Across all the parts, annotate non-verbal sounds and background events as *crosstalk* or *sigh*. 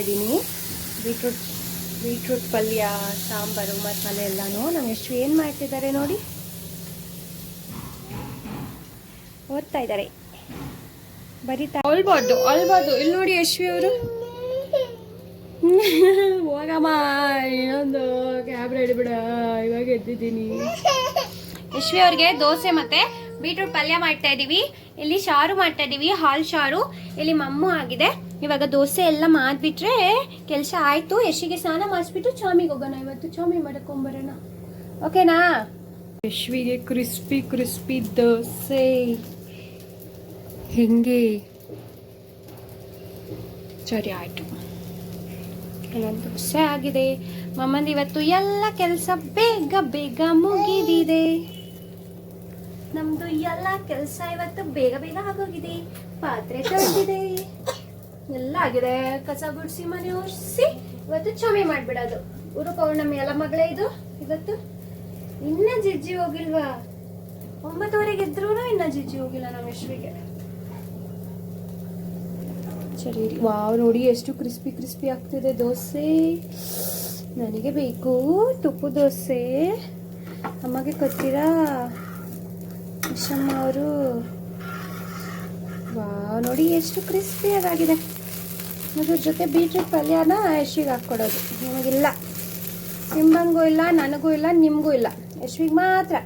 ಇದ್ದೀನಿ beetroot beetroot ಪಲ್ಯ ಸಾಂಬಾರು ಮಸಾಲೆ ಎಲ್ಲನೂ. ನಾನು ಎಷ್ಟು ಏನು ಮಾಡ್ತಿದ್ದಾರೆ ನೋಡಿ. ಓದ್ತಾ ಇದ್ದಾರೆ ಬರೀತಾ ಅಲ್ಬಾರ್ದು ಅಲ್ಬಾರ್ದು ಇಲ್ಲಿ ನೋಡಿ ಯಶ್ವಿ ಅವರು. *laughs* ಹೋಗಮ್ಮ ಇನ್ನೊಂದು ಕ್ಯಾಬ್ರ ಹಿಡಿಬಿಡ. ಇವಾಗ ಎದ್ದಿದ್ದೀನಿ. ಯಶ್ವಿ ಅವ್ರಿಗೆ ದೋಸೆ ಮತ್ತೆ ಬೀಟ್ರೂಟ್ ಪಲ್ಯ ಮಾಡ್ತಾ ಇದ್ದೀವಿ ಇಲ್ಲಿ ಶಾರು ಮಾಡ್ತಾ ಇದ್ದೀವಿ ಹಾಲ್ ಶಾರು. ಇಲ್ಲಿ ಮಮ್ಮು ಆಗಿದೆ. ಇವಾಗ ದೋಸೆ ಎಲ್ಲ ಮಾಡಿಬಿಟ್ರೆ ಕೆಲಸ ಆಯ್ತು ಯಶಿಗೆ ಸ್ನಾನ ಮಾಡಿಸ್ಬಿಟ್ಟು ಚಾಮಿಗೆ ಹೋಗೋಣ ಇವತ್ತು. ಚಾಮಿ ಮಾಡ್ಕೊಂಬರೋಣ ಓಕೆನಾ? ಯಶ್ವಿಗೆ ಕ್ರಿಸ್ಪಿ ಕ್ರಿಸ್ಪಿ ದೋಸೆ. ಹೆಂಗೆ? ಸರಿ ಆಯಿತು. ದೋಸೆ ಆಗಿದೆ. ಮಮ್ಮಂದು ಇವತ್ತು ಎಲ್ಲ ಕೆಲಸ ಬೇಗ ಬೇಗ ಮುಗಿದಿದೆ. ನಮ್ದು ಎಲ್ಲ ಕೆಲಸ ಇವತ್ತು ಬೇಗ ಬೇಗ ಆಗೋಗಿದೆ. ಪಾತ್ರೆ ತೊಳೆದಿದೆ. ಎಲ್ಲ ಆಗಿದೆ. ಕಸ ಗುಡಿಸಿ, ಮನೆ ಒರೆಸಿ, ಇವತ್ತು ಚಮಿ ಮಾಡ್ಬಿಡೋದು. ಊರು ಪೌರ್ಣಮಿ ಎಲ್ಲ ಮಗಳೇ ಇದು. ಇವತ್ತು ಇನ್ನ ಜಿಜ್ಜಿ ಹೋಗಿಲ್ವಾ? ಒಂಬತ್ತುವರೆಗೆ ಇದ್ರು ಇನ್ನ ಜಿಜ್ಜಿ ಹೋಗಿಲ್ಲ ನಮ್ಮ ಯಶ್ವಿಗೆ. ಸರಿ. ವಾವ್, ನೋಡಿ ಎಷ್ಟು ಕ್ರಿಸ್ಪಿ ಕ್ರಿಸ್ಪಿ ಆಗ್ತಿದೆ ದೋಸೆ. ನನಗೆ ಬೇಕು ತುಪ್ಪು ದೋಸೆ. ಅಮ್ಮಗೆ ಕೊಡ್ತೀರಾ? ವಿಷಮ್ಮ ಅವರು. ವಾವ್, ನೋಡಿ ಎಷ್ಟು ಕ್ರಿಸ್ಪಿಯಾಗಿದೆ ಅದ್ರ ಜೊತೆ ಬೀಟ್ರೂಟ್ ಪಲ್ಯನ ಯಶ್ವಿಗೆ ಹಾಕ್ಕೊಡೋದು. ನಿಮಗಿಲ್ಲ. ಸಿಂಬಂಗೂ ಇಲ್ಲ, ನನಗೂ ಇಲ್ಲ, ನಿಮಗೂ ಇಲ್ಲ. ಯಶ್ವಿಗೆ ಮಾತ್ರ.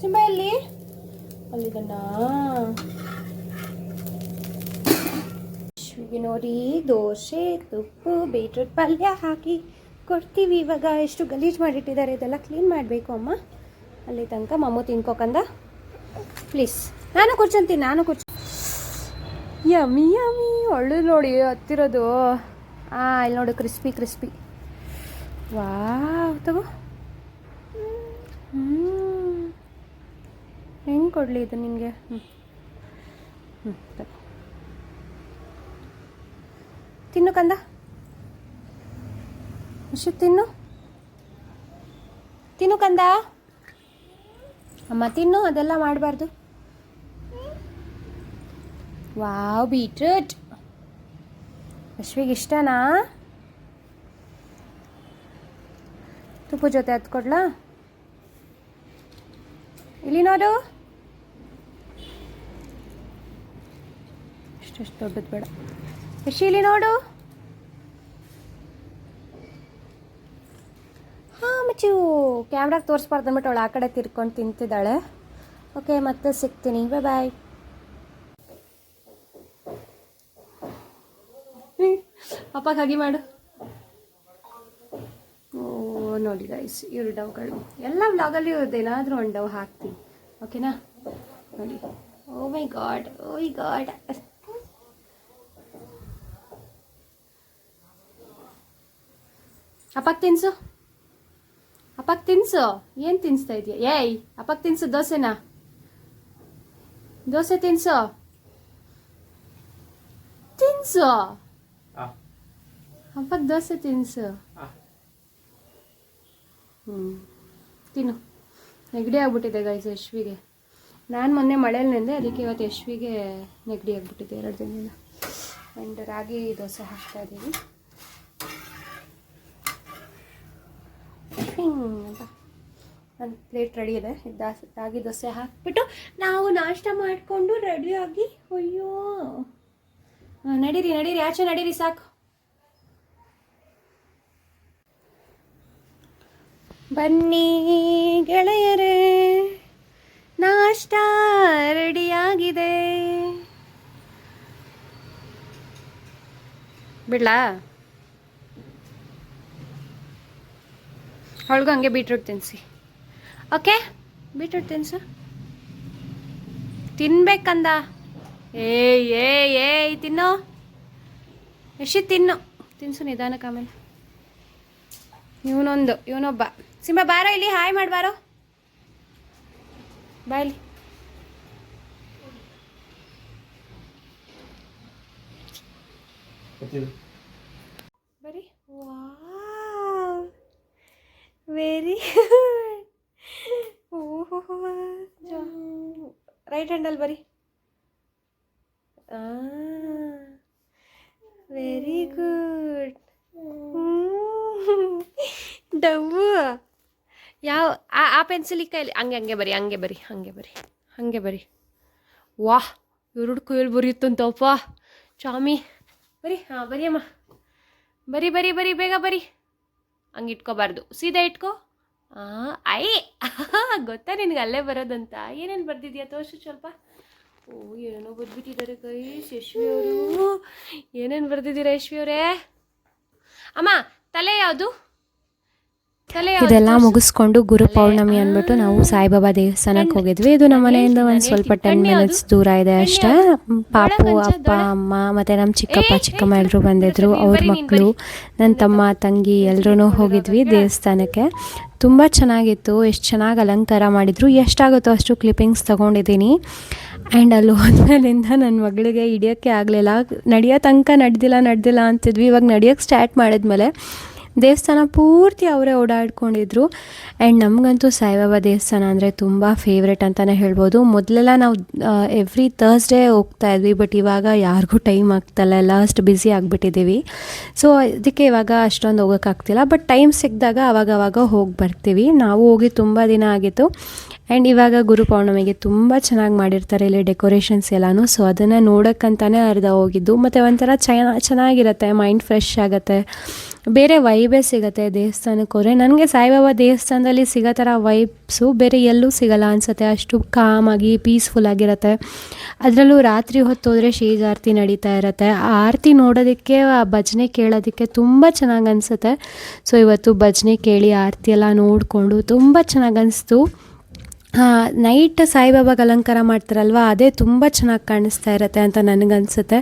ಸಿಂಬ ಎಲ್ಲಿ? ಅಲ್ಲಿದನ್ನ ಯಶ್ವಿಗೆ ನೋಡಿ, ದೋಸೆ, ತುಪ್ಪು, ಬೀಟ್ರೂಟ್ ಪಲ್ಯ ಹಾಕಿ ಕೊಡ್ತೀವಿ. ಇವಾಗ ಎಷ್ಟು ಗಲೀಜು ಮಾಡಿಟ್ಟಿದ್ದಾರೆ, ಇದೆಲ್ಲ ಕ್ಲೀನ್ ಮಾಡಬೇಕು ಅಮ್ಮ. ಅಲ್ಲಿ ತನಕ ಮಮ್ಮು ತಿನ್ಕೋಕಂದ. ಪ್ಲೀಸ್. ನಾನು ಕುರ್ಚಂತೀನಿ, ನಾನು ಕುರ್ಚ ಯಮಿ ಯಮಿ ಒಳ್ಳೆ ನೋಡಿ, ಹತ್ತಿರೋದು. ಆ, ಇಲ್ಲಿ ನೋಡು ಕ್ರಿಸ್ಪಿ ಕ್ರಿಸ್ಪಿ ವಾವ್, ತಗೋ. ಹ್ಞೂ ಹೆಂಗೆ ಕೊಡಲಿ ಇದು ನಿಮಗೆ ಹ್ಞೂ ಹ್ಞೂ ತಗೋ. ತಿನ್ನು ಕಂದ. ಅಷ್ಟು ತಿನ್ನು. ತಿನ್ನು ಕಂದ. ಅಮ್ಮ, ತಿನ್ನು, ಅದೆಲ್ಲ ಮಾಡಬಾರ್ದು. Wow, beetroot. ಅಶ್ವಿಗೆ ಇಷ್ಟನಾ? ತುಪ್ಪ ಜೊತೆ ಹತ್ತು ಕೊಡ್ಲಾ? ಇಲ್ಲಿ ನೋಡು. ಇಷ್ಟಷ್ಟು ದೊಡ್ಡದು ಬೇಡ. ಯಶ್, ಇಲ್ಲಿ ನೋಡು. ಹಾಂ, ಮಚ್ಚು. ಕ್ಯಾಮ್ರಾಗೆ ತೋರಿಸ್ಬಾರ್ದು ಅಂದ್ಬಿಟ್ಟು ಅವಳು ಆ ಕಡೆ ತಿರ್ಕೊಂಡು ತಿಂತಿದ್ದಾಳೆ. ಓಕೆ, ಮತ್ತೆ ಸಿಗ್ತೀನಿ. ಬಾಯ್ ಬಾಯ್ ಅಪ್ಪಗೆ ಹಾಗೆ ಮಾಡು. ಓ, ನೋಡಿ ಗೈಸ್ ಇವರು ಡವ್ಗಳು ಎಲ್ಲ ವ್ಲಾಗಲ್ಲಿ ಇವ್ರದ್ದು ಏನಾದರೂ ಒಂದು ಡವ್ ಹಾಕ್ತೀನಿ. ಓಕೆನಾ ನೋಡಿ. Oh my god oh my god ಅಪ್ಪಕ್ಕೆ ತಿನ್ಸು? ಅಪ್ಪಕ್ಕೆ ತಿನ್ಸು? ಏನು ತಿನ್ಸ್ತಾ ಇದೆಯಾ? ಏಯ್ ಅಪ್ಪಕ್ಕೆ ತಿನ್ಸು ದೋಸೆನಾ? ದೋಸೆ ತಿನ್ಸು? ತಿನ್ಸು? ಅಪ್ಪಗೆ ದೋಸೆ ತಿನ್ಸು. ಹ್ಞೂ ತಿನ್ನು. ನೆಗಡಿ ಆಗ್ಬಿಟ್ಟಿದೆ ಗೈಸ್ ಯಶ್ವಿಗೆ. ನಾನು ಮೊನ್ನೆ ಮಳೇಲಿ ನಿಂದೆ ಅದಕ್ಕೆ ಇವತ್ತು ಯಶ್ವಿಗೆ ನೆಗಡಿ ಆಗ್ಬಿಟ್ಟಿದೆ ಎರಡು ದಿನದಿಂದ. ಆ್ಯಂಡ್ ರಾಗಿ ದೋಸೆ ಹಾಕ್ತಾ ಇದ್ದೀವಿ ಅಂತ. ಒಂದು ಪ್ಲೇಟ್ ರೆಡಿ ಇದೆ. ದಾಸ್ ರಾಗಿ ದೋಸೆ ಹಾಕ್ಬಿಟ್ಟು ನಾವು ನಾಷ್ಟ ಮಾಡಿಕೊಂಡು ರೆಡಿಯಾಗಿ ಅಯ್ಯೋ. ಹಾಂ ನಡೀರಿ ನಡೀರಿ. ಆಚೆ ನಡೀರಿ ಸಾಕು. ಬನ್ನಿ ಗೆಳೆಯರೇ, ನಾಷ್ಟ ರೆಡಿಯಾಗಿದೆ. ಬಿಡ್ಲಾ? ಅವಳಿಗೂ ಹಂಗೆ ಬೀಟ್ರೂಟ್ ತಿನ್ನಿಸಿ ಓಕೆ, ಬೀಟ್ರೂಟ್ ತಿನ್ಸು. ತಿನ್ಬೇಕಂದ. ಏ ಏ ಏ ತಿನ್ನೋ. ಎಷ್ಟು ತಿನ್ನು. ತಿನ್ಸು ನಿಧಾನಕ್ಕೆ ಆಮೇಲೆ. ಇವನೊಂದು ಇವನೊಬ್ಬ. ಸಿಂಬ ಬಾರೋ ಇಲ್ಲಿ ಹಾಯ್ ಮಾಡಿ ಬಾರೋ. ಬಾ ಇಲ್ಲಿ. ಬರೀ. ವೆರಿ ಓಹೋ ರೈಟ್ ಹ್ಯಾಂಡಲ್ ಬರಿ. ವೆರಿ ಗುಡ್ ಡವ್ವು ಯಾವ, ಆ ಆ ಪೆನ್ಸಿಲ್ ಕೈಲಿ, ಹಂಗೆ ಹಂಗೆ ಬರಿ ಹಂಗೆ ಬರಿ ಹಂಗೆ ಬರಿ ಹಂಗೆ ಬರಿ. ವಾಹ್ ಎರಡು ಕೈಯಲ್ಲಿ ಬರೆಯುತ್ತಂತಪ್ಪ ಚಾಮಿ, ಬರಿ, ಹಾಂ, ಬರಿಯಮ್ಮ. ಬರಿ ಬರಿ ಬರಿ, ಬೇಗ ಬರಿ. ಹಂಗೆ ಇಟ್ಕೋಬಾರ್ದು. ಸೀದಾ ಇಟ್ಕೋ. ಹಾಂ ಐ ಗೊತ್ತಾ ನಿನಗೆ ಅಲ್ಲೇ ಬರೋದಂತ? ಏನೇನು ಬರ್ದಿದ್ಯಾ ತೋರ್ಸು ಸ್ವಲ್ಪ. ಓ ಏನೇನೋ ಬರ್ಬಿಟ್ಟಿದ್ದಾರೆ ಕೈ ಯಶ್ವಿ ಏನೇನು ಬರ್ದಿದ್ದೀರಾ ಯಶ್ವಿ ಅವರೇ? ಅಮ್ಮ, ತಲೆ ಯಾವ್ದು? ಇದೆಲ್ಲ ಮುಗಿಸ್ಕೊಂಡು ಗುರು ಪೌರ್ಣಮಿ. ಅಂದ್ಬಿಟ್ಟು ನಾವು ಸಾಯಿಬಾಬಾ ದೇವಸ್ಥಾನಕ್ಕೆ ಹೋಗಿದ್ವಿ. ಇದು ನಮ್ಮ ಮನೆಯಿಂದ ಒಂದು ಸ್ವಲ್ಪ. ಟೆನ್ ಮಿನಿಟ್ಸ್ ದೂರ ಇದೆ ಅಷ್ಟೇ? ಪಾಪು ಅಪ್ಪ ಅಮ್ಮ ಮತ್ತೆ ನಮ್ಮ ಚಿಕ್ಕಪ್ಪ ಚಿಕ್ಕಮ್ಮ ಎಲ್ಲರೂ ಬಂದಿದ್ರು. ಅವ್ರ ಮಕ್ಕಳು ನನ್ನ ತಮ್ಮ ತಂಗಿ ಎಲ್ಲರೂ ಹೋಗಿದ್ವಿ ದೇವಸ್ಥಾನಕ್ಕೆ. ತುಂಬ ಚೆನ್ನಾಗಿತ್ತು. ಎಷ್ಟು ಚೆನ್ನಾಗಿ ಅಲಂಕಾರ ಮಾಡಿದ್ರು. ಎಷ್ಟಾಗುತ್ತೋ ಅಷ್ಟು ಕ್ಲಿಪ್ಪಿಂಗ್ಸ್ ತಗೊಂಡಿದ್ದೀನಿ. ಆ್ಯಂಡ್ ಅಲ್ಲಿ ಹೋದ್ಮೇಲಿಂದ ನನ್ನ ಮಗಳಿಗೆ ಹಿಡಿಯೋಕ್ಕೆ ಆಗಲಿಲ್ಲ. ನಡೆಯೋ ತನಕ ನಡೆದಿಲ್ಲ ನಡೆದಿಲ್ಲ ಅಂತಿದ್ವಿ. ಇವಾಗ ನಡೆಯೋಕ್ಕೆ ಸ್ಟಾರ್ಟ್ ಮಾಡಿದ್ಮೇಲೆ ದೇವಸ್ಥಾನ ಪೂರ್ತಿ ಅವರೇ ಓಡಾಡ್ಕೊಂಡಿದ್ರು. ಆ್ಯಂಡ್ ನಮಗಂತೂ ಸಾಯಿಬಾಬಾ ದೇವಸ್ಥಾನ ಅಂದರೆ ತುಂಬ ಫೇವ್ರೆಟ್ ಅಂತಲೇ ಹೇಳ್ಬೋದು. ಮೊದಲೆಲ್ಲ ನಾವು ಎವ್ರಿ ತರ್ಸ್ಡೇ ಹೋಗ್ತಾ ಇದ್ವಿ ಬಟ್ ಇವಾಗ ಯಾರಿಗೂ ಟೈಮ್ ಆಗ್ತಲ್ಲ ಎಲ್ಲ ಅಷ್ಟು ಬ್ಯುಸಿ ಆಗಿಬಿಟ್ಟಿದ್ದೀವಿ. ಸೊ ಅದಕ್ಕೆ ಇವಾಗ ಅಷ್ಟೊಂದು ಹೋಗೋಕ್ಕಾಗ್ತಿಲ್ಲ ಬಟ್ ಟೈಮ್ ಸಿಕ್ಕಿದಾಗ ಅವಾಗ ಅವಾಗ ಹೋಗಿ ಬರ್ತೀವಿ. ನಾವು ಹೋಗಿ ತುಂಬ ದಿನ ಆಗಿತ್ತು. ಆ್ಯಂಡ್ ಇವಾಗ ಗುರು ಪೌರ್ಣಮಿಗೆ ತುಂಬ ಚೆನ್ನಾಗಿ ಮಾಡಿರ್ತಾರೆ ಇಲ್ಲಿ ಡೆಕೋರೇಷನ್ಸ್ ಎಲ್ಲನೂ. ಸೊ ಅದನ್ನು ನೋಡೋಕ್ಕಂತಾನೆ ಅರ್ಧ ಹೋಗಿದ್ದು. ಮತ್ತು ಒಂಥರ ಚೆನ್ನ ಚೆನ್ನಾಗಿರುತ್ತೆ ಮೈಂಡ್ ಫ್ರೆಶ್ ಆಗುತ್ತೆ. ಬೇರೆ ವೈಬೇ ಸಿಗುತ್ತೆ ದೇವಸ್ಥಾನಕ್ಕೆ ಹೋದರೆ. ನನಗೆ ಸಾಯಿಬಾಬಾ ದೇವಸ್ಥಾನದಲ್ಲಿ ಸಿಗೋ ಥರ ವೈಬ್ಸು ಬೇರೆ ಎಲ್ಲೂ ಸಿಗಲ್ಲ ಅನಿಸುತ್ತೆ. ಅಷ್ಟು ಕಾಮಾಗಿ ಪೀಸ್ಫುಲ್ ಆಗಿರುತ್ತೆ. ಅದರಲ್ಲೂ ರಾತ್ರಿ ಹೊತ್ತು ಹೋದರೆ ಶೇಜ್ ಆರತಿ ನಡೀತಾ ಇರುತ್ತೆ. ಆ ಆರತಿ ನೋಡೋದಕ್ಕೆ, ಆ ಭಜನೆ ಕೇಳೋದಕ್ಕೆ ತುಂಬ ಚೆನ್ನಾಗಿ ಅನಿಸುತ್ತೆ. ಸೊ ಇವತ್ತು ಭಜನೆ ಕೇಳಿ, ಆರತಿ ಎಲ್ಲ ನೋಡಿಕೊಂಡು ತುಂಬ ಚೆನ್ನಾಗಿ ಅನಿಸ್ತು. ನೈಟ್ ಸಾಯಿಬಾಬಾಗೆ ಅಲಂಕಾರ ಮಾಡ್ತಾರಲ್ವ ಅದೇ ತುಂಬ ಚೆನ್ನಾಗಿ ಕಾಣಿಸ್ತಾ ಇರುತ್ತೆ ಅಂತ ನನಗನ್ಸುತ್ತೆ.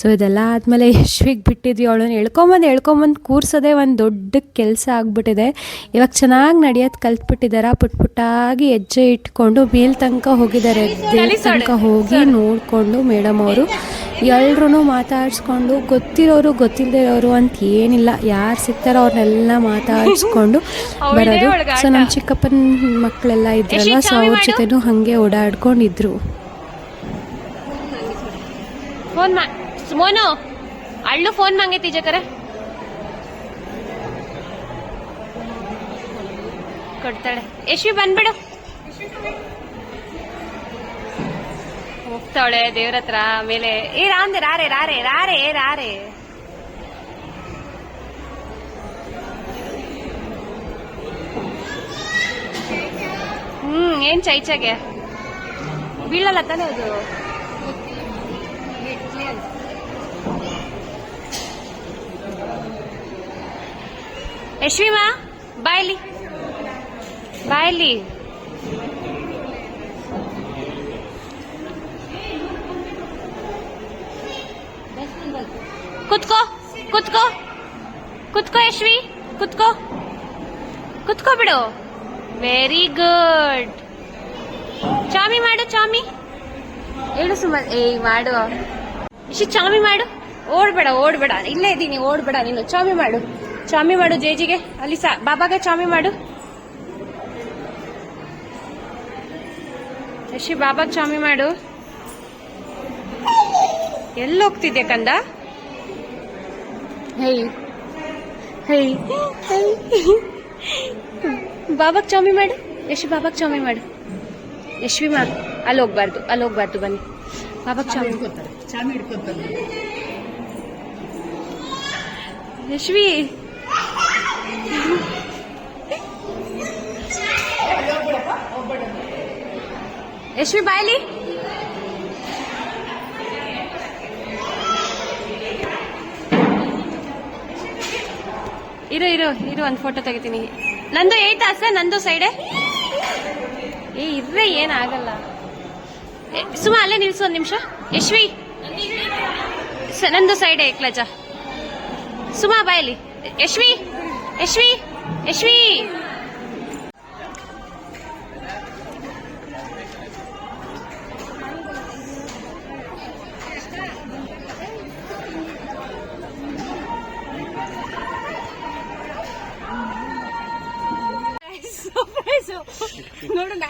ಸೊ ಇದೆಲ್ಲ ಆದಮೇಲೆ ಯಶ್ವಿಗೆ ಬಿಟ್ಟಿದ್ವಿ ಅವಳನ್ನು. ಎಳ್ಕೊಂಬಂದು ಎಳ್ಕೊಂಬಂದು ಕೂರ್ಸೋದೇ ಒಂದು ದೊಡ್ಡ ಕೆಲಸ ಆಗಿಬಿಟ್ಟಿದೆ. ಇವಾಗ ಚೆನ್ನಾಗಿ ನಡೆಯೋದು ಕಲ್ತ್ಬಿಟ್ಟಿದ್ದಾರೆ ಪುಟ್ ಪುಟ್ಟಾಗಿ ಹೆಜ್ಜೆ ಇಟ್ಕೊಂಡು ಮೇಲ್ ತನಕ ಹೋಗಿದ್ದಾರೆ. ದೇವ್ರ ತನಕ ಹೋಗಿ ನೋಡಿಕೊಂಡು ಮೇಡಮ್ ಅವರು. ಎಲ್ರೂ ಮಾತಾಡಿಸ್ಕೊಂಡು ಗೊತ್ತಿರೋರು ಗೊತ್ತಿಲ್ಲದೇ ಇರೋರು ಅಂತ ಏನಿಲ್ಲ. ಯಾರು ಸಿಗ್ತಾರೋ ಅವ್ರನ್ನೆಲ್ಲ ಮಾತಾಡಿಸ್ಕೊಂಡು ಬರೋದು. ಸೊ ನಮ್ಮ ಚಿಕ್ಕಪ್ಪನ ಮಕ್ಕಳೆಲ್ಲ ಇದ್ರಲ್ಲ ಸೊ ಅವ್ರ ಜೊತೆನೂ ಹಂಗೆ ಓಡಾಡ್ಕೊಂಡಿದ್ರು. ಫೋನ್ ಮೋನು, ಅಳ್ಳು ಫೋನ್ ಮಾಂಗೈತಿ ಜಕರೆ ಕೊಡ್ತಾಳೆ. ಯಶ್ವಿ ಬಂದ್ಬಿಡು. ಹೋಗ್ತಾವಳೆ ದೇವ್ರ ಹತ್ರ ಆಮೇಲೆ. ಏ, ರಾಂದೆ, ರಾರೆ ರಾರೆ ರಾರೆ ರಾರೆ. ಹ್ಮ್, ಏನ್ ಚೈಚಾಗೆ ಬೀಳಲ್ಲ ತಾನೇ ಅದು? ಯಶ್ವಿಮಾ ಬಾಯ್ಲಿ ಬಾಯ್ಲಿ ಕುತ್ಕೋ ಕುತ್ಕೋ. ಕುತ್ಕೋ ಯಶ್ವಿ, ಕುತ್ಕೋ. ಕುತ್ಕೋ ಬಿಡು. ವೆರಿ ಗುಡ್ ಚಾಮಿ ಮಾಡು ಚಾಮಿ. ಹೇಳು ಸುಮ ಏ ಮಾಡು. ಇಶಿ ಚಾಮಿ ಮಾಡು. ಓಡ್ಬೇಡ ಓಡ್ಬೇಡ. ಇಲ್ಲೇ ಇದ್ದೀನಿ ಓಡ್ಬೇಡ ನೀನು. ಚಾಮಿ ಮಾಡು. ಚಾಮಿ ಮಾಡು ಜೇಜಿಗೆ. ಅಲ್ಲಿ ಸಾ ಬಾಬಾಗೆ ಚಾಮಿ ಮಾಡು. ಯಶಿ ಬಾಬಾ ಚಾಮಿ ಮಾಡು. ಎಲ್ಲಿ ಹೋಗ್ತಿದ್ದೆ ಕಂದ ಹೇ ಹೇ *laughs* ಬಾಬಾಗ್ ಚಾಮಿ ಮಾಡಿ. ಯಶ್ವಿ ಬಾಬಾಗ್ ಚಾಮಿ ಮಾಡು. ಯಶ್ವಿ ಮಾ ಅಲ್ಲಿ ಹೋಗ್ಬಾರ್ದು ಅಲ್ಲಿ ಹೋಗ್ಬಾರ್ದು ಬನ್ನಿ. ಬಾಬಾಗ್ ಚಾಮಿ. ಯಶ್ವಿ. ಯಶ್ವಿ ಬಾಯ್ಲಿ. ಇರೋ ಇರೋ ಇರೋ, ಒಂದು ಫೋಟೋ ತೆಗಿತೀನಿ. ನಂದು ಏಟ್ ಆಸೆ, ನಂದು ಸೈಡೆ. ಏ, ಇರ್ರೆ, ಏನಾಗಲ್ಲ. ಆಗಲ್ಲ ಸುಮ, ಅಲ್ಲೇ ನಿಲ್ಸು ಒಂದು ನಿಮಿಷ. ಯಶ್ವಿ. ನಂದು ಸೈಡೆ, ಏಕ್ಲಜ. ಸುಮಾ ಬಾಯಲ್ಲಿ ಯಶ್ವಿ. ಯಶ್ವಿ. ಯಶ್ವಿ.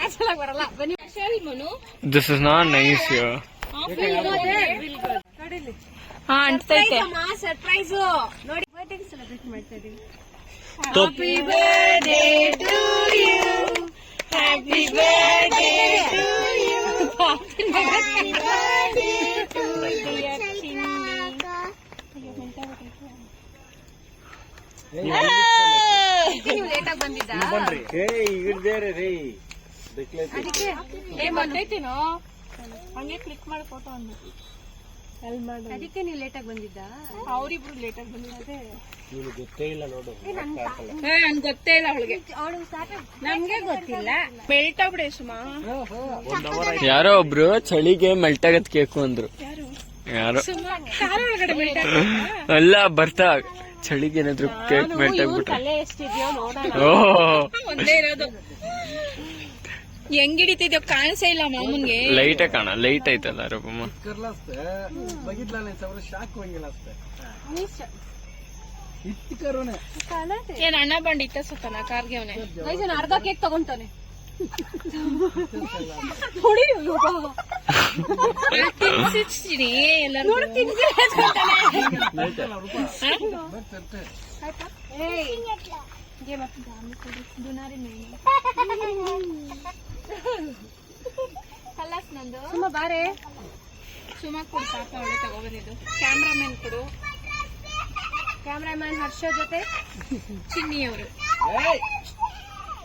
ನ್ಯಾಚುರಲ್ ಬರಲ್ಲ ಬನ್ನಿ This is not nice here. ಹಾ ಅಂಟೈತೆ ಸರ್ಪ್ರೈಸ್ ನೋಡಿ ಬರ್ಡೇ ಸೆಲೆಬ್ರೇಟ್ ಮಾಡ್ತಾ ಇದೀವಿ. ನೀವು ಲೇಟ್ ಆಗಿ ಬಂದಿದ್ದ? ಅದಕ್ಕೆ ಏ ಗೊತ್ತೈತಿನೋ ಹಂಗೆ ಕ್ಲಿಕ್ ಮಾಡಿ ಫೋಟೋ ಅನ್ನ. ಅದಕ್ಕೆ ನೀವು ಲೇಟ್ ಆಗಿ ಬಂದಿದ್ದ? ಅವ್ರಿಬ್ರು ಲೇಟ್ ಆಗಿ ಬಂದಿರೋದೇ ಹಾ ನನ್ ಗೊತ್ತೇ ಇಲ್ಲ ಅವಳಿಗೆ. ಅವಳು ನಮ್ಗೆ ಗೊತ್ತಿಲ್ಲ. ಸುಮಾ. ಯಾರೋ ಒಬ್ರು ಚಳಿಗೆ ಮೆಲ್ಟ್ ಆಗತ್ ಕೇಕು ಅಂದ್ರು. ಯಾರೋ? ಅಲ್ಲ ಬರ್ತಾ. ಚಳಿಗೆ ಏನಾದ್ರು ಕೇಕ್ ಮೆಲ್ಟ್ ಆಗ್ಬಿಟ್ರೆ. ತಲೆ ನೋಡೋಣ. ಓ ಒಂದೇ ಇರೋದು. ಹೆಂಗ್ ಹಿಡಿತಿದ್ಯೋ ಕಾಣಿಸೇ ಇಲ್ಲ ಮಾಮೂನ್ಗೆ. ಲೈಟ್ ಕಾಣ ಲೈಟ್ ಐತಲ್ಲ ರೂಪಮ್ಮ. ಏನ್ ಅಣ್ಣ ಬಂಡಿತ್ತ ಇಟ್ಟ ಸುತ್ತಾನ ಕಾರ್ಗೆ ಅವನೇ? ಗೈಸ್ ನಾನು ಅರ್ಧ ಕೇಕ್ ತಗೊಂತಾನೆ. ತಿನ್ಸಿಡ್ತೀನಿ ಎಲ್ಲರೂ ಕಲಾಸ್ ನಂದು. ಸುಮ್ಮ ಬಾರೆ. ಸುಮಾ ಕೊಡು ಪಾಪ ಅವಳೆ ತಗೊಬಂದಿದ್ದು. ಕ್ಯಾಮ್ರಾಮನ್ ಕೊಡು. ಕ್ಯಾಮ್ರಾಮನ್ ಹರ್ಷ ಜೊತೆ. ಚಿನ್ನಿ ಅವರು.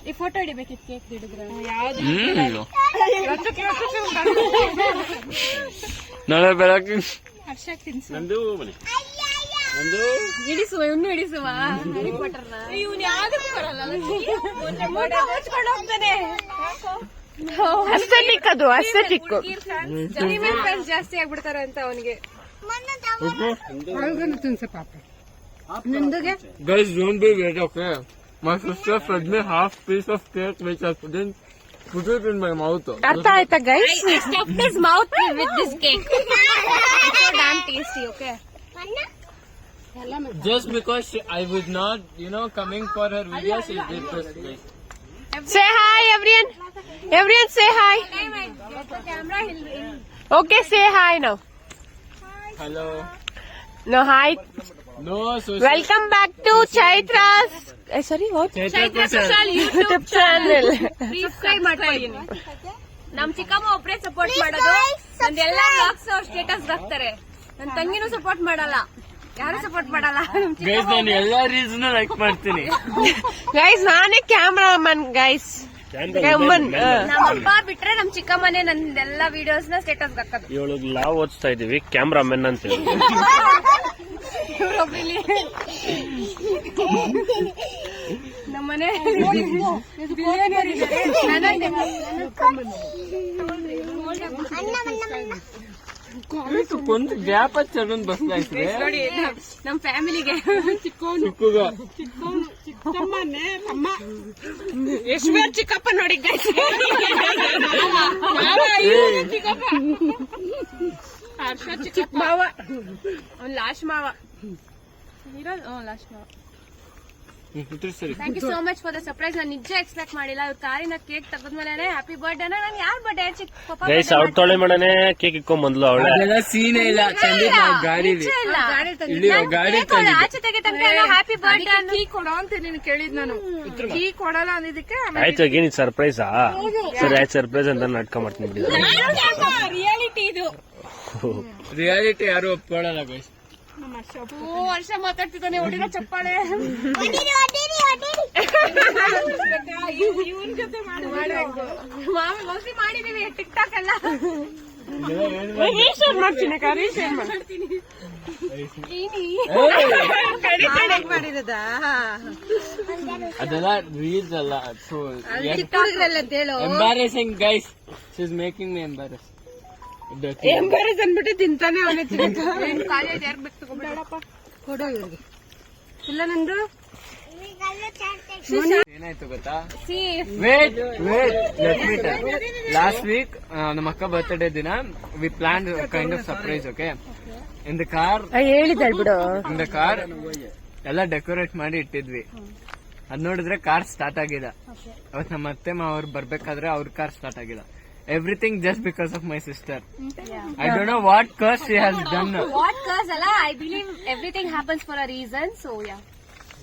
ಈ ಫೋಟೋ ಹಿಡಿಬೇಕಿತ್ತು ಕೇಕ್ ಹಿಡಿದ್ರೆ. ಯಾವ್ದು? *laughs* ಹರ್ಷ ತಿನ್ಸು. ಹಿಡಿಸುವ ಇನ್ನು ಹಿಡಿಸುವ ಹ್ಯಾರಿ ಪಾಟರ್ನ ಇವ್ನು ಯಾವ್ದಕ್ಕೂ ಬರಲ್ಲ ಹೋಗ್ತಾನೆ ಅಸ್ಥೆಟಿಕ್ ಅದು ಅಸ್ಥೆಟಿಕ್ ಫೀಮೇಲ್ ಫ್ಯಾನ್ಸ್ ಜಾಸ್ತಿ ಆಗ್ಬಿಡ್ತಾರೆ ಅಂತ ಅವನಿಗೆ Guys, don't be weird, okay? My sister fed me half piece of cake which I couldn't put it in my mouth. ಅರ್ಥ ಆಯ್ತಾ guys his mouth with this cake so damn tasty okay Just because she, I was not, you know, coming for her video, she did this. Guys. Say hi everyone everyone say hi okay say hi no Hello. No hi No, so welcome back to Chaitra's sorry what YouTube channel subscribe ಮಾಡ್ಕೊಳ್ಳಿ ನಮ್ ಚಿಕ್ಕಮ್ಮ ಒಬ್ರೇ support ಮಾಡೋದು. ನಂದೆಲ್ಲ blogs status ಹಾಕ್ತಾರೆ. ನನ್ ತಂಗಿನೂ support ಮಾಡಲ್ಲ. ಯಾರು support ಮಾಡಲ್ಲ? ನಮ್ ಚಿಕ್ಕ- ಗೈಸ್ ನಾನು ಎಲ್ಲಾ ರೀಸನ್ ಲೈಕ್ ಮಾಡ್ತೀನಿ. ಗೈಸ್ ನಾನೇ ಕ್ಯಾಮ್ರಾಮನ್ ಗೈಸ್ ನಮ್ಮಪ್ಪ ಬಿಟ್ರೆ ನಮ್ ಚಿಕ್ಕಮ್ಮನೆ ನಂದೆಲ್ಲ ವಿಡಿಯೋಸ್ನ ಸ್ಟೇಟಸ್ ಹಾಕೋದು. ಇವಳಿಗೆ ಲಾವ್ ಓದಿಸ್ತಾ ಇದೀವಿ ಕ್ಯಾಮ್ರಾಮನ್ ಅಂತ ಹೇಳಿ. ನಮ್ಮನೆ ಒಂದು ಗ್ಯಾಪ್ ಚೆನ್ನೊಂದು ಬಸ್ ಇದ್ರೆ. ನೋಡಿ ನಮ್ ಫ್ಯಾಮಿಲಿಗೆ. ಚಿಕ್ಕಗ ಎಷ್ಟು ಯಶ್ವರ್ ಚಿಕ್ಕಪ್ಪ ನೋಡಿ ಗೈಸ್ ಚಿಕ್ಕ ಮಾವ. ಅವ್ನ್ ಲಾಸ್ಟ್ ಮಾವ. ಇರೋದು ಲಾಸ್ಟ್ ಮಾವ. Thank you so much for the surprise ನಾನು ನಿಜ ಎಕ್ಸ್ಪೆಕ್ಟ್ ಮಾಡಿಲ್ಲ. ಇವ್ರು ಕಾರಿನ ಕೇಕ್ ತೆಗೆದ್ಮೇಲೆ ಹ್ಯಾಪಿ ಬರ್ಡೇ ನಾನು ಯಾರ ಬರ್ಡೇ ಚಿಕ್ಕ ಪಾಪ ಗೈಸ್ ಅವ್ರ ತೊಳೆ ಮಾಡನೆ ಕೇಕ್ ಇಕ್ಕೊಂಡ್ ಬಂದ್ಲು ಅವಳೆ. ಸೀನೆ ಸೀನೇ ಇಲ್ಲ. ಚಂದಿತ್ ನಾವು ಗಾಡಿಲಿ. ಇಲ್ಲ. ಇಲ್ಲಿ ಗಾಡಿ ಆಚೆ ತೆಗೆ ತನಕ ಹ್ಯಾಪಿ ಬರ್ಡೇ ಕೀ ಕೊಡೋ ಅಂತ ನೀನು ಕೇಳಿದ್ ನಾನು. ಕೀ ಕೊಡಲ್ಲ ಅಂದಿದ್ದಕ್ಕೆ ಆಯ್ತು ಏನಿದ್ ಸರ್ಪ್ರೈಸಾ ಸರಿ ಆಯ್ತು ಸರ್ಪ್ರೈಸ್ ಅಂತ ನಾಟಕ ಮಾಡ್ತೀನಿ ಬಿಡಿ. ರಿಯಾಲಿಟಿ ಇದು. ರಿಯಾಲಿಟಿ ಯಾರು ಒಪ್ಕೊಳ್ಳಲ್ಲ ಗೈಸ್ ಓ ವರ್ಷ ಮಾತಾಡ್ತಿದ್ದಾನೆ ಹೊಡಿರೋ ಚಪ್ಪಾಳೆ. ಇವನ್ ಜೊತೆ ಮಾಡಿ ಮಾಮಿ ಮೋಸ್ಟ್ಲಿ ಮಾಡಿದೀವಿ ಟಿಕ್ ಟಾಕ್ ಎಲ್ಲ. ರೀಶೇರ್ ಮಾಡ್ತೀನಿ ಅಕ್ಕ ರೀಶೇರ್ ಮಾಡ್ತೀನಿ ಅದೆಲ್ಲ ರೀಲ್ಸ್ ಅಲ್ಲ ಸೊ ಅಂತ ಹೇಳು. Embarrassing guys is making me embarrass embarrass ಅನ್ಬಿಟ್ಟು ತಿಂತಾನೆ ಅವನೇ ಕಾಲೇಜ್ ಯಾರು ಬೇಕು ತಗೊಂಡ್ಬೇಡಪ್ಪ ಇಲ್ಲ ನಂದು? ಏನಾಯ್ತು ಗೊತ್ತಾ? Wait wait let me last week ನಮ್ಮ ಅಕ್ಕ ಬರ್ತ್ಡೇ ದಿನ we plan kind of surprise okay in the car ಹೇಳಿದ್ದಾಳೆ ಬಿಡು. ಇನ್ ದ ಕಾರ್ ಎಲ್ಲ ಡೆಕೋರೇಟ್ ಮಾಡಿ ಇಟ್ಟಿದ್ವಿ. ಅದ್ ನೋಡಿದ್ರೆ ಕಾರ್ ಸ್ಟಾರ್ಟ್ ಆಗಿಲ್ಲ. ಅವತ್ ನಮ್ಮ ಅತ್ತೆ ಮಾವ್ರು ಬರ್ಬೇಕಾದ್ರೆ ಅವ್ರ ಕಾರ್ ಸ್ಟಾರ್ಟ್ ಆಗಿಲ್ಲ. everything just because of my sister. Yeah. I don't know what curse she has done. What curse, Allah? I believe everything happens for a reason. So yeah.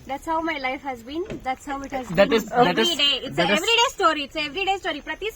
That's how my life has been. That's how it has That been. is- every day. It's a is- everyday story. It's an everyday story. Prati